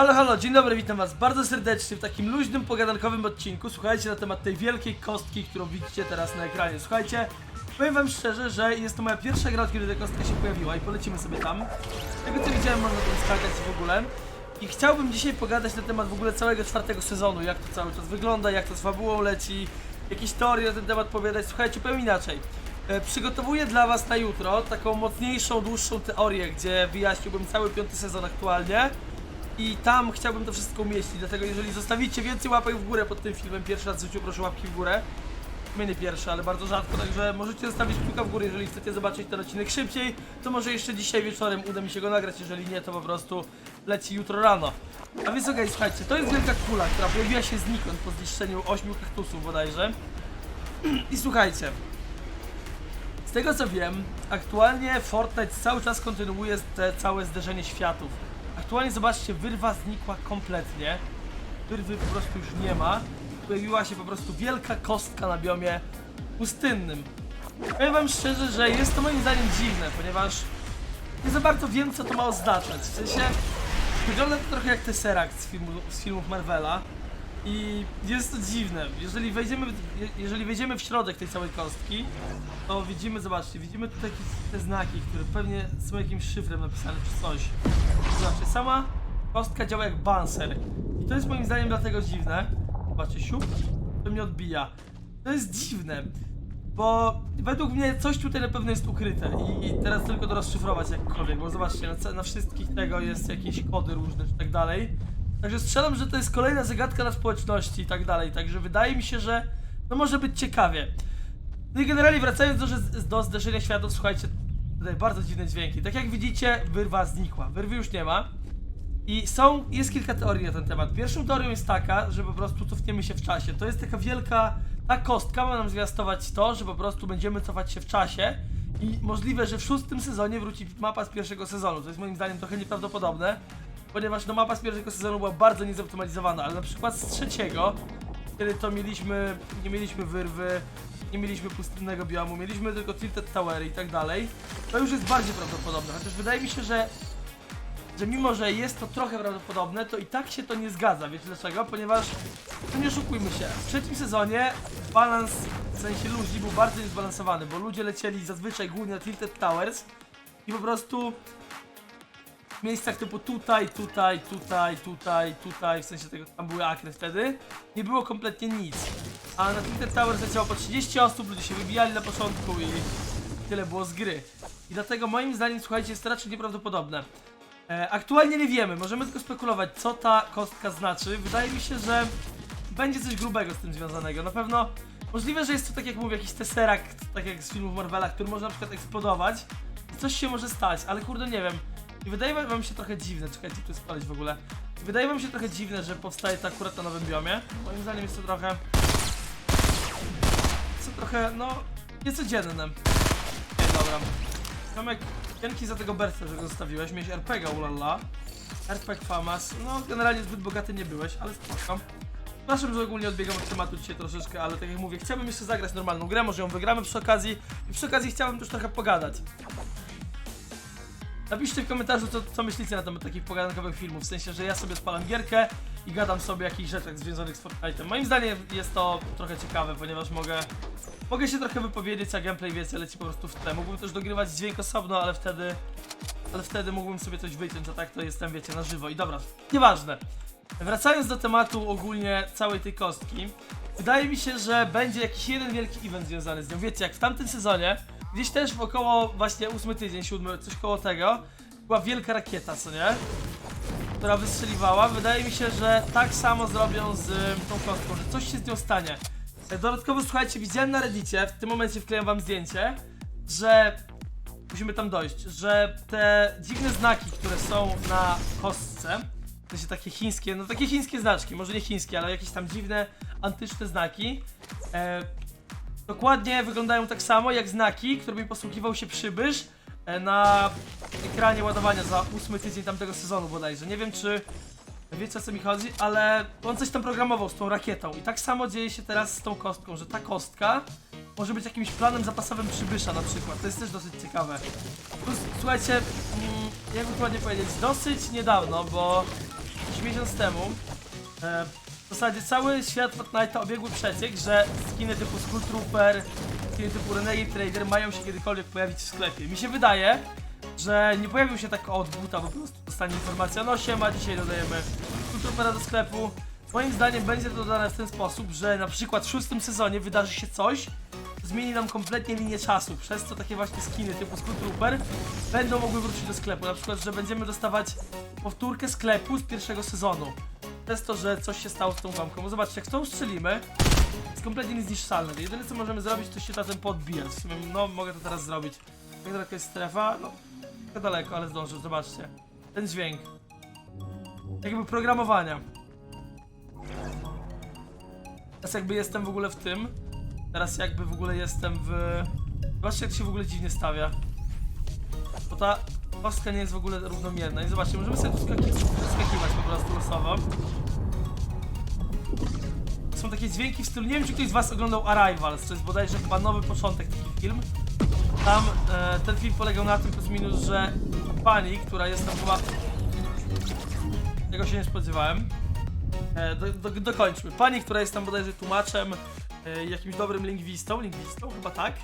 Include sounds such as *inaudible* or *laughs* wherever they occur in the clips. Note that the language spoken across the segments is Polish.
Halo, halo, dzień dobry, witam was bardzo serdecznie w takim luźnym, pogadankowym odcinku. Słuchajcie na temat tej wielkiej kostki, którą widzicie teraz na ekranie. Słuchajcie, powiem wam szczerze, że jest to moja pierwsza gra, kiedy ta kostka się pojawiła i polecimy sobie tam. Tego co widziałem, można tam skakać w ogóle. I chciałbym dzisiaj pogadać na temat w ogóle całego czwartego sezonu, jak to cały czas wygląda, jak to z fabułą leci, jakieś teorie na ten temat powiedzieć. Słuchajcie, powiem inaczej. E, Przygotowuję dla Was na jutro taką mocniejszą, dłuższą teorię, gdzie wyjaśniłbym cały piąty sezon aktualnie. I tam chciałbym to wszystko umieścić, dlatego jeżeli zostawicie więcej łapek w górę pod tym filmem, pierwszy raz w życiu proszę łapki w górę. My nie pierwsze, ale bardzo rzadko, także możecie zostawić kciuka w górę, jeżeli chcecie zobaczyć ten odcinek szybciej, to może jeszcze dzisiaj wieczorem uda mi się go nagrać, jeżeli nie, to po prostu leci jutro rano. A więc okej, słuchajcie, to jest wielka kula, która pojawiła się znikąd po zniszczeniu ośmiu kaktusów bodajże. *clears throat* I słuchajcie, z tego co wiem, aktualnie Fortnite cały czas kontynuuje te całe zderzenie światów. Aktualnie zobaczcie, wyrwa znikła kompletnie. Wyrwy po prostu już nie ma. Pojawiła się po prostu wielka kostka na biomie pustynnym. Powiem wam szczerze, że jest to moim zdaniem dziwne, ponieważ nie za bardzo wiem co to ma oznaczać. W sensie wygląda to trochę jak Tesseract z, filmu, z filmów Marvela. I jest to dziwne. Jeżeli wejdziemy, jeżeli wejdziemy w środek tej całej kostki, to widzimy, zobaczcie, widzimy tutaj te znaki, które pewnie są jakimś szyfrem napisane czy coś. Zobaczcie, sama kostka działa jak banser. I to jest moim zdaniem dlatego dziwne. Zobaczcie, siup, to mnie odbija. To jest dziwne, bo według mnie coś tutaj na pewno jest ukryte i teraz tylko to rozszyfrować jakkolwiek, bo zobaczcie, na, na wszystkich tego jest jakieś kody różne czy tak dalej. Także strzelam, że to jest kolejna zagadka na społeczności i tak dalej, także wydaje mi się, że no może być ciekawie. No i generalnie wracając do, do zderzenia światów, słuchajcie, tutaj bardzo dziwne dźwięki. Tak jak widzicie, wyrwa znikła. Wyrwy już nie ma. I są, jest kilka teorii na ten temat. Pierwszą teorią jest taka, że po prostu cofniemy się w czasie. To jest taka wielka, ta kostka ma nam zwiastować to, że po prostu będziemy cofać się w czasie i możliwe, że w szóstym sezonie wróci mapa z pierwszego sezonu. To jest moim zdaniem trochę nieprawdopodobne, ponieważ no mapa z pierwszego sezonu była bardzo niezoptymalizowana, ale na przykład z trzeciego, kiedy to mieliśmy, nie mieliśmy wyrwy, nie mieliśmy pustynnego biomu, mieliśmy tylko Tilted Towery i tak dalej, to już jest bardziej prawdopodobne, chociaż wydaje mi się, że że mimo, że jest to trochę prawdopodobne, to i tak się to nie zgadza. Wiecie dlaczego? Ponieważ, no nie oszukujmy się, w trzecim sezonie balans, w sensie ludzi był bardzo niezbalansowany, bo ludzie lecieli zazwyczaj głównie na Tilted Towers i po prostu miejscach typu tutaj, tutaj, tutaj, tutaj, tutaj, w sensie tego, tam były akry wtedy, nie było kompletnie nic. A na Tilted Towers leciało po 30 osób, ludzie się wybijali na początku i tyle było z gry. I dlatego moim zdaniem, słuchajcie, jest to raczej nieprawdopodobne. E, aktualnie nie wiemy, możemy tylko spekulować, co ta kostka znaczy. Wydaje mi się, że będzie coś grubego z tym związanego. Na pewno możliwe, że jest to tak jak mówię, jakiś tesseract, tak jak z filmów Marvela, który może na przykład eksplodować. Coś się może stać, ale kurde nie wiem. I wydaje wam się trochę dziwne, czekajcie, tu spalić w ogóle. Wydaje wam się trochę dziwne, że powstaje to akurat na nowym biomie. Moim zdaniem jest to trochę... Jest to trochę, no, niecodzienne. Nie, dobra. Tomek, dzięki za tego berca, że go zostawiłeś. Miałeś RPGa, ulala. RPG Famas. No, generalnie zbyt bogaty nie byłeś, ale spoko. Przepraszam, że ogólnie odbiegam od tematu dzisiaj troszeczkę, ale tak jak mówię, chciałbym jeszcze zagrać normalną grę, może ją wygramy przy okazji. I przy okazji chciałbym też trochę pogadać. Napiszcie w komentarzu, co, co myślicie na temat takich pogadankowych filmów, w sensie, że ja sobie spalam gierkę i gadam sobie o jakichś rzeczach związanych z Fortnite'em. Moim zdaniem jest to trochę ciekawe, ponieważ mogę Mogę się trochę wypowiedzieć, a gameplay wiecie, leci po prostu w tle. Mógłbym też dogrywać dźwięk osobno, ale wtedy... Ale wtedy mógłbym sobie coś wyciąć, a tak to jestem, wiecie, na żywo. I dobra, nieważne. Wracając do tematu ogólnie całej tej kostki, wydaje mi się, że będzie jakiś jeden wielki event związany z nią. Wiecie, jak w tamtym sezonie, gdzieś też w około właśnie ósmy tydzień, siódmy, coś koło tego, była wielka rakieta, co nie? która wystrzeliwała. Wydaje mi się, że tak samo zrobią z y, tą kostką, że coś się z nią stanie. E, Dodatkowo słuchajcie, widziałem na reddicie, w tym momencie wklejam wam zdjęcie, że musimy tam dojść, że te dziwne znaki, które są na kostce, w sensie takie chińskie, no takie chińskie znaczki, może nie chińskie, ale jakieś tam dziwne, antyczne znaki, e, dokładnie wyglądają tak samo jak znaki, którymi posługiwał się przybysz e, na ekranie ładowania za ósmy tydzień tamtego sezonu bodajże. Nie wiem czy wiecie o co mi chodzi, ale on coś tam programował z tą rakietą i tak samo dzieje się teraz z tą kostką, że ta kostka może być jakimś planem zapasowym przybysza na przykład. To jest też dosyć ciekawe. Plus, słuchajcie, mm, jakby to ładnie powiedzieć, dosyć niedawno, bo miesiąc temu e, zasadzie cały świat Fortnite'a obiegły przeciek, że skiny typu Skull Trooper, skiny typu Renegade Trader mają się kiedykolwiek pojawić w sklepie. Mi się wydaje, że nie pojawił się tak od buta, po prostu dostanie informacja, no siema, dzisiaj dodajemy Skull Troopera do sklepu. Moim zdaniem będzie to dodane w ten sposób, że na przykład w szóstym sezonie wydarzy się coś, co zmieni nam kompletnie linię czasu, przez co takie właśnie skiny typu Skull Trooper będą mogły wrócić do sklepu. Na przykład, że będziemy dostawać powtórkę sklepu z pierwszego sezonu. Przez to, że coś się stało z tą. Bo zobaczcie, jak to ustrzelimy, jest kompletnie niezniszczalne. Jedyne co możemy zrobić, to się ten podbijać. W sumie, no, mogę to teraz zrobić. Jak daleko jest strefa? No, trochę daleko, ale zdążę, zobaczcie. Ten dźwięk. Jakby programowania. Teraz jakby jestem w ogóle w tym. Teraz jakby w ogóle jestem w... Zobaczcie, jak się w ogóle dziwnie stawia. Bo ta kostka nie jest w ogóle równomierna. I zobaczcie, możemy sobie tu skaki- skakiwać po prostu losowo. Takie dźwięki w stylu, nie wiem czy ktoś z was oglądał Arrivals, to jest bodajże chyba nowy początek taki film. Tam e, ten film polegał na tym plus minus, że pani, która jest tam chyba... Tego się nie spodziewałem. E, do, do, dokończmy. Pani, która jest tam bodajże tłumaczem, e, jakimś dobrym lingwistą, lingwistą, chyba tak,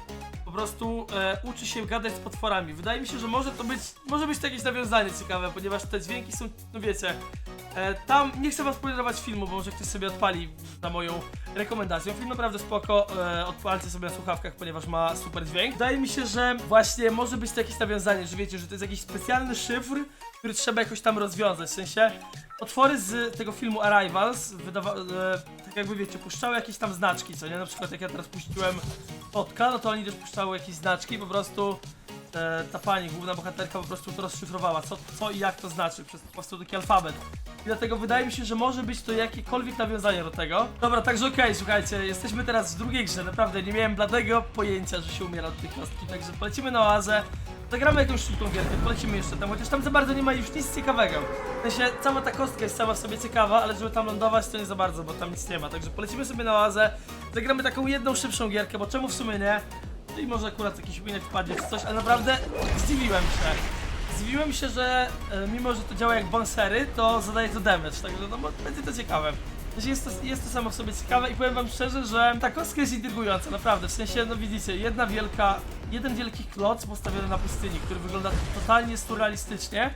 po prostu e, uczy się gadać z potworami. Wydaje mi się, że może to być, może być to jakieś nawiązanie ciekawe, ponieważ te dźwięki są, no wiecie, e, tam, nie chcę wam spoilerować filmu, bo może ktoś sobie odpali na moją rekomendację. Film naprawdę spoko, e, odpalcie sobie na słuchawkach, ponieważ ma super dźwięk. Wydaje mi się, że właśnie może być to jakieś nawiązanie, że wiecie, że to jest jakiś specjalny szyfr, który trzeba jakoś tam rozwiązać, w sensie otwory z tego filmu Arrivals wydawa- e, tak jakby wiecie, puszczały jakieś tam znaczki, co nie? Na przykład jak ja teraz puściłem Totka, no to oni też puszczały jakieś znaczki, po prostu e, ta pani, główna bohaterka po prostu to rozszyfrowała, co, co i jak to znaczy, przez po prostu taki alfabet. I dlatego wydaje mi się, że może być to jakiekolwiek nawiązanie do tego. Dobra, także okej, słuchajcie, jesteśmy teraz w drugiej grze, naprawdę nie miałem bladego pojęcia, że się umiera od tej kostki, także polecimy na oazę. Zagramy jakąś szybką gierkę, polecimy jeszcze tam, chociaż tam za bardzo nie ma już nic ciekawego. W sensie, cała ta kostka jest sama w sobie ciekawa, ale żeby tam lądować to nie za bardzo, bo tam nic nie ma. Także polecimy sobie na oazę, zagramy taką jedną szybszą gierkę, bo czemu w sumie nie? I może akurat jakiś winek wpadnie czy coś, ale naprawdę zdziwiłem się. Zdziwiłem się, że e, mimo, że to działa jak bonsery, to zadaje to damage, także no będzie to ciekawe. Sensie Jest to, jest to samo w sobie ciekawe i powiem wam szczerze, że ta kostka jest intrygująca, naprawdę. W sensie, no widzicie, jedna wielka, jeden wielki kloc postawiony na pustyni, który wygląda totalnie surrealistycznie.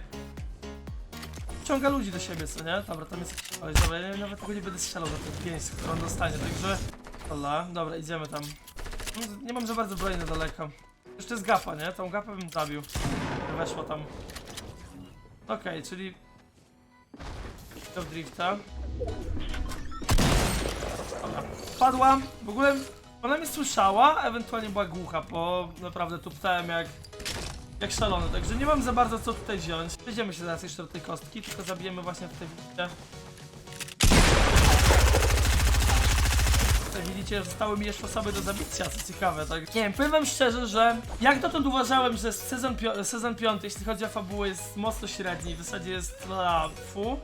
Wciąga ludzi do siebie, co nie? Dobra, tam jest jakiś dobra, ja nawet tego nie będę strzelał za ten pięć, którą dostanie, także... Dobra, dobra, idziemy tam. Nie mam za bardzo broni na daleko. Jeszcze jest gapa, nie? Tą gapę bym zabił. Weszło tam. Okej, czyli... Do drifta. Dobra. Padłam. W ogóle ona mnie słyszała, ewentualnie była głucha, bo naprawdę tuptałem jak... Jak szalony, także nie mam za bardzo co tutaj wziąć. Przejdziemy się zaraz jeszcze do tej kostki, tylko zabijemy właśnie tutaj widzicie. Tutaj widzicie, zostały mi jeszcze osoby do zabicia, co ciekawe, tak? Nie wiem, powiem wam szczerze, że jak dotąd uważałem, że sezon, pio- sezon piąty, jeśli chodzi o fabułę, jest mocno średni, w zasadzie jest a, fu.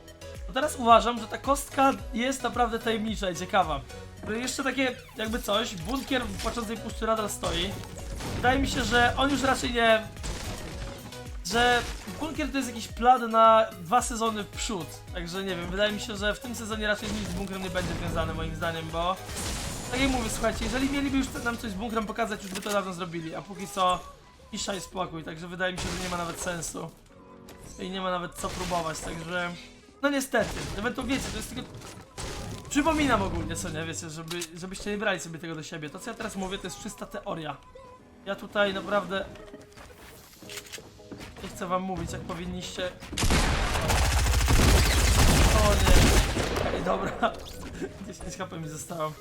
To teraz uważam, że ta kostka jest naprawdę tajemnicza i ciekawa. Jeszcze takie, jakby coś, bunkier w płaczącej puszczy nadal stoi. Wydaje mi się, że on już raczej nie... Że bunkier to jest jakiś plan na dwa sezony w przód. Także nie wiem, wydaje mi się, że w tym sezonie raczej nic z bunkrem nie będzie związane moim zdaniem, bo... Tak jak mówię, słuchajcie, jeżeli mieliby już nam coś z bunkrem pokazać, już by to dawno zrobili, a póki co cisza i spokój, także wydaje mi się, że nie ma nawet sensu. I nie ma nawet co próbować, także... No niestety, nawet to wiecie, to jest tylko... Przypominam ogólnie, co nie, wiecie, żeby, żebyście nie brali sobie tego do siebie. To, co ja teraz mówię, to jest czysta teoria. Ja tutaj naprawdę... Nie chcę wam mówić, jak powinniście... O nie. Ej, dobra. *laughs* 10 HP mi zostało.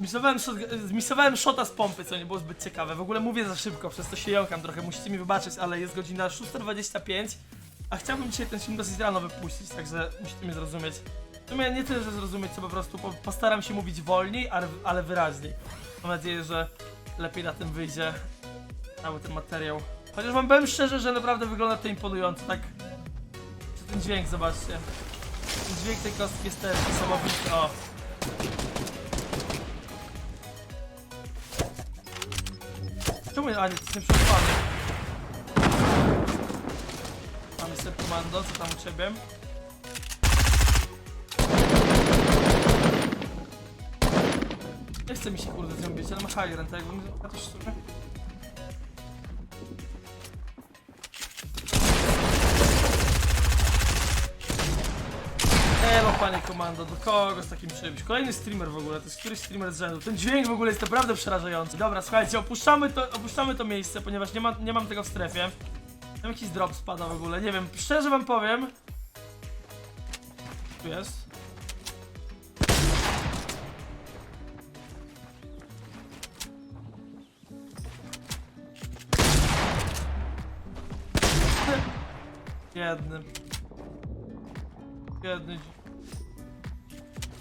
Misowałem, shot, zmisowałem shota z pompy, co nie było zbyt ciekawe. W ogóle mówię za szybko, przez to się jąkam trochę, musicie mi wybaczyć, ale jest godzina 6.25, a chciałbym dzisiaj ten film dosyć rano wypuścić, także musicie mnie zrozumieć. W sumie nie tyle, że zrozumieć, co po prostu po, postaram się mówić wolniej, ale, ale wyraźniej. Mam nadzieję, że lepiej na tym wyjdzie cały ten materiał. Chociaż wam powiem szczerze, że naprawdę wygląda to imponująco, tak... Ten dźwięk, zobaczcie. Ten dźwięk tej kostki jest też niesamowity, o. mı? Hani sırf şunu fark Mamy sobie komando, co tam u ciebie? Nie chce mi się kurde zjąbić, ale ma high rent, jakbym... Ja też, panie komando, do kogo z takim czymś? Kolejny streamer w ogóle, to jest któryś streamer z rzędu. Ten dźwięk w ogóle jest naprawdę przerażający. Dobra, słuchajcie, opuszczamy to, opuszczamy to miejsce, ponieważ nie, ma, nie mam tego w strefie. Tam jakiś drop spada w ogóle, nie wiem, szczerze wam powiem. Tu jest. Jedny. Jedny.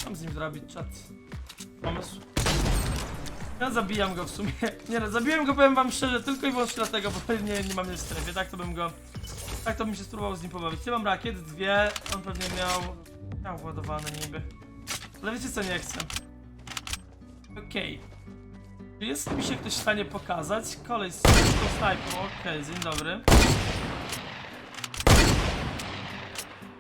Mam z nim zrobić czat. Pomysł. Ja zabijam go w sumie. *laughs* Nie no, zabiłem go powiem wam szczerze tylko i wyłącznie dlatego, bo nie, nie mam mnie w strefie. Tak to bym go. Tak to bym się spróbował z nim pobawić. Ja mam rakiet, dwie. On pewnie miał. Miał ładowane niby. Ale wiecie co nie chcę. Okej. Czy jest mi się ktoś w stanie pokazać? Kolej z snajpą. Okej, dzień dobry.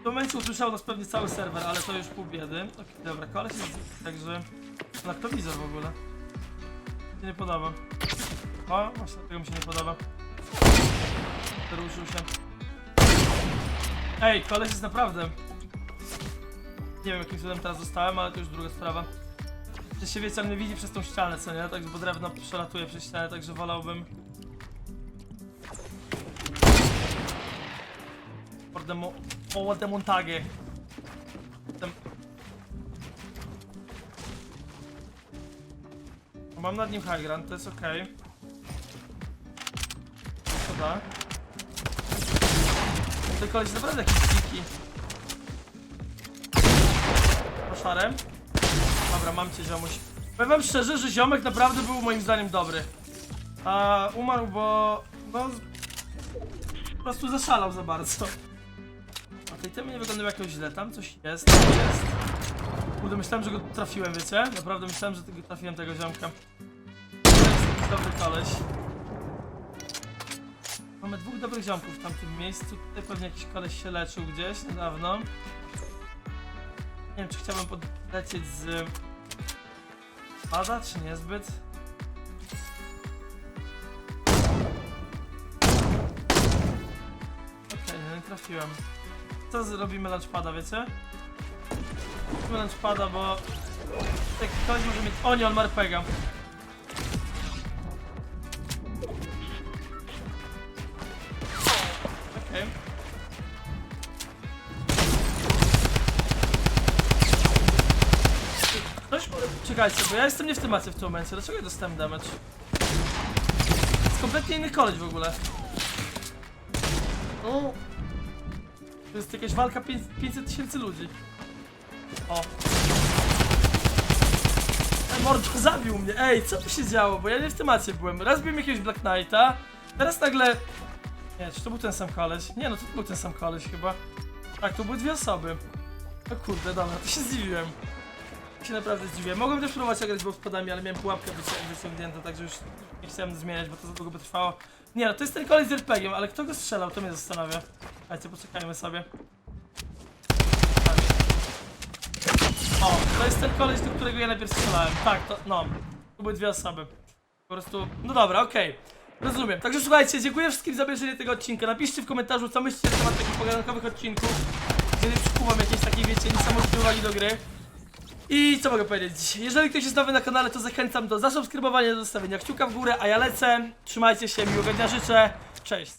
Momencie usłyszał nas pewnie cały serwer, ale to już pół biedy. Okej, dobra, koleś jest także... Laktowizor w ogóle. Mi się nie podoba. O, właśnie tego mi się nie podoba. Ruszył się. Ej, koleś jest naprawdę... Nie wiem jakim cudem teraz zostałem, ale to już druga sprawa. Że się wiecie, mnie widzi przez tą ścianę, co nie? Tak, bo drewno przelatuje przez ścianę, także wolałbym... demo... O, demontage. Dem... Mam nad nim high ground, to jest okej. Okay. Co da? Ten koleś naprawdę jakiś dziki. Poszarem. Dobra, mam cię ziomuś. Powiem szczerze, że ziomek naprawdę był moim zdaniem dobry. A umarł, bo... no... Po prostu zaszalał za bardzo. A tej temy nie wyglądają jakoś źle, tam coś jest, jest. Kurde, myślałem, że go trafiłem, wiecie? Naprawdę myślałem, że tego trafiłem tego ziomka. Jest dobry koleś. Mamy dwóch dobrych ziomków w tamtym miejscu. Tutaj pewnie jakiś koleś się leczył gdzieś niedawno. Nie wiem, czy chciałbym podlecieć z... Pada, czy niezbyt? Okej, no nie trafiłem. Co zrobimy lunchpada, wiecie? Zrobimy lunchpada, bo... Tak, ktoś może mieć... O nie, on ma RPGa. Okej. Ktoś... Czekajcie, bo ja jestem nie w temacie w tym momencie. Dlaczego ja dostałem damage? To jest kompletnie inny koleś w ogóle. O. To jest jakaś walka pięć- 500 tysięcy ludzi. O. Ej, Mordo zabił mnie. Ej, co tu się działo? Bo ja nie w temacie byłem. Raz byłem jakiegoś Black Knighta, teraz nagle... Nie, czy to był ten sam koleś? Nie, no to był ten sam koleś chyba. Tak, to były dwie osoby. O kurde, dobra, to się zdziwiłem. się naprawdę zdziwiłem. Mogłem też próbować zagrać z spadami, ale miałem pułapkę wycią- wyciągniętą, także już nie chciałem zmieniać, bo to za długo by trwało. Nie no, to jest ten koleś z RPG-iem, ale kto go strzelał, to mnie zastanawia. Słuchajcie, poczekajmy sobie. O, to jest ten koleś, do którego ja najpierw strzelałem. Tak, to, no. To były dwie osoby. Po prostu, no dobra, okej. Rozumiem. Także słuchajcie, dziękuję wszystkim za obejrzenie tego odcinka. Napiszcie w komentarzu, co myślicie na temat takich pogadankowych odcinków. Gdzie przykuwam jakiejś takiej, wiecie, niesamowitej uwagi do gry. I co mogę powiedzieć? Jeżeli ktoś jest nowy na kanale, to zachęcam do zasubskrybowania, do zostawienia kciuka w górę, a ja lecę. Trzymajcie się, miłego dnia życzę. Cześć.